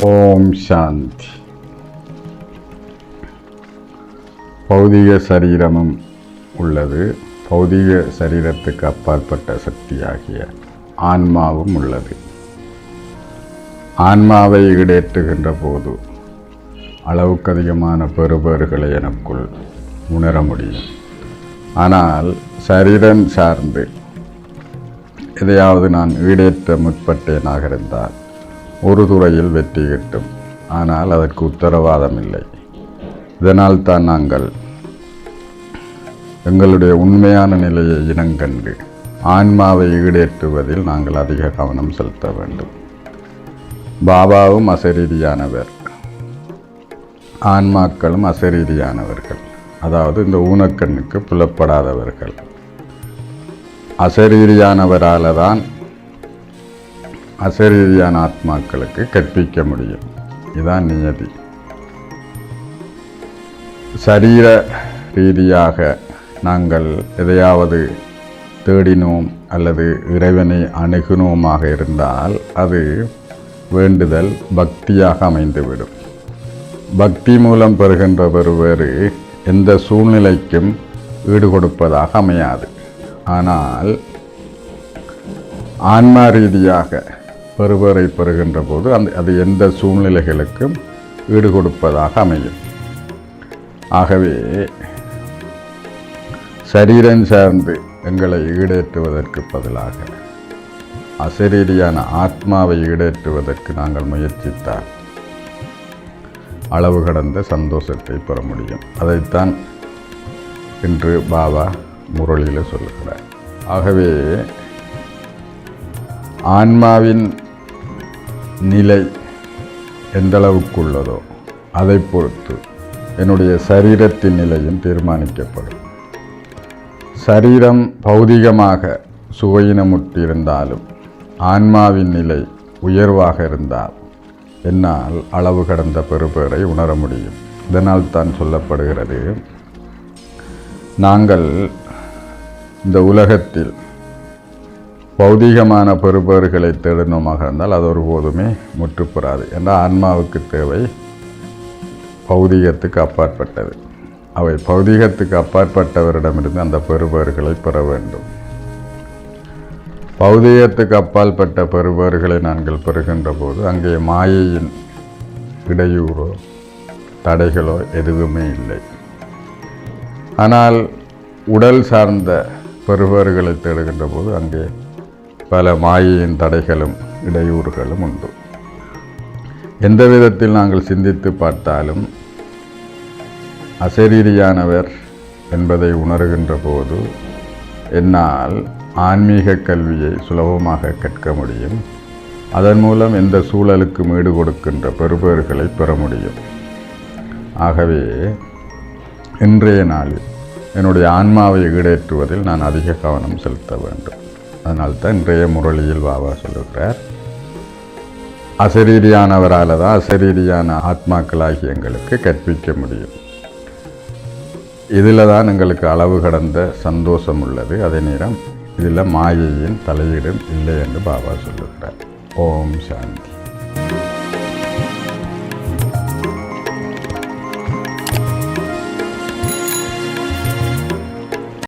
ஓம் சாந்தி. பௌதிக சரீரமும் உள்ளது. பௌதிக சரீரத்துக்கு அப்பாற்பட்ட சக்தியாகிய ஆன்மாவும் உள்ளது. ஆன்மாவை ஈடேற்றுகின்ற போது அளவுக்கு அதிகமான பெறுபேறுகளை எனக்குள் உணர முடியும். ஆனால் சரீரம் சார்ந்து எதையாவது நான் ஈடேற்ற முற்பட்டேனாக இருந்தால் ஒரு துறையில் வெற்றி கிட்டும். ஆனால் அதற்கு உத்தரவாதம் இல்லை இதனால் தான் நாங்கள் எங்களுடைய உண்மையான நிலையை இனங்கண்டு ஆன்மாவை ஈடேற்றுவதில் நாங்கள் அதிக கவனம் செலுத்த வேண்டும். பாபாவும் அசரீதியானவர். ஆன்மாக்களும் அசரீதியானவர்கள் அதாவது இந்த ஊனக்கண்ணுக்கு புலப்படாதவர்கள். அசரீதியானவரால் தான் அசரீதியான ஆத்மாக்களுக்கு கற்பிக்க முடியும். இதுதான் நியதி. சரீர ரீதியாக நாங்கள் எதையாவது தேடினோம் அல்லது இறைவனை அணுகினோமாக இருந்தால் அது வேண்டுதல் பக்தியாக அமைந்துவிடும். பக்தி மூலம் பெறுகின்ற பெறுவேறு எந்த சூழ்நிலைக்கும் ஈடுகொடுப்பதாக அமையாது. ஆனால் ஆன்மா ரீதியாக பெறுவரை பெறுகின்ற போது அந்த அது எந்த சூழ்நிலைகளுக்கும் ஈடுகொடுப்பதாக அமையும். ஆகவே சரீரம் சார்ந்து எங்களை ஈடேற்றுவதற்கு பதிலாக அசரீரியான ஆத்மாவை ஈடேற்றுவதற்கு நாங்கள் முயற்சித்தால் அளவு கடந்த சந்தோஷத்தை பெற முடியும். அதைத்தான் இன்று பாபா முரளியில் சொல்லுகிறார். ஆகவே ஆன்மாவின் நிலை எந்தளவுக்கு உள்ளதோ அதை பொறுத்து என்னுடைய சரீரத்தின் நிலையும் தீர்மானிக்கப்படும். சரீரம் பௌதிகமாக சுவையினமுட்டிருந்தாலும் ஆன்மாவின் நிலை உயர்வாக இருந்தால் என்னால் அளவு கடந்த பெறுபேரை உணர முடியும். இதனால் தான் சொல்லப்படுகிறது நாங்கள் இந்த உலகத்தில் பௌதீகமான பெறுபேறுகளை தேடினோமாக இருந்தால் அது ஒருபோதுமே முற்றுப்புறாது என்றால் ஆன்மாவுக்கு தேவை பௌதீகத்துக்கு அப்பாற்பட்டது. அவை பௌதீகத்துக்கு அப்பாற்பட்டவரிடமிருந்து அந்த பெறுபேறுகளை பெற வேண்டும். பௌதீகத்துக்கு அப்பாற்பட்ட பெறுபவர்களை நாங்கள் பெறுகின்ற போது அங்கே மாயையின் இடையூறோ தடைகளோ எதுவுமே இல்லை. ஆனால் உடல் சார்ந்த பெறுபவர்களை தேடுகின்ற போது அங்கே பல மாயையின் தடைகளும் இடையூறுகளும் உண்டு. எந்த விதத்தில் நாங்கள் சிந்தித்து பார்த்தாலும் அசரீரியானவர் என்பதை உணர்கின்ற போது என்னால் ஆன்மீக கல்வியை சுலபமாக கற்க முடியும். அதன் மூலம் எந்த சூழலுக்கும் ஈடு கொடுக்கின்ற பெறுபேறுகளை பெற முடியும். ஆகவே இன்றைய நாளில் என்னுடைய ஆன்மாவை ஈடேற்றுவதில் நான் அதிக கவனம் செலுத்த வேண்டும். அதனால்தான் இன்றைய முரளியில் பாபா சொல்லுகிறார் அசரீரியானவரால் தான் அசரீரியான ஆத்மாக்களாகி எங்களுக்கு கற்பிக்க முடியும். இதில் தான் எங்களுக்கு அளவு கடந்த சந்தோஷம் உள்ளது. அதே நேரம் இதில் மாயையின் தலையீடும் இல்லை என்று பாபா சொல்லுகிறார். ஓம் சாந்தி.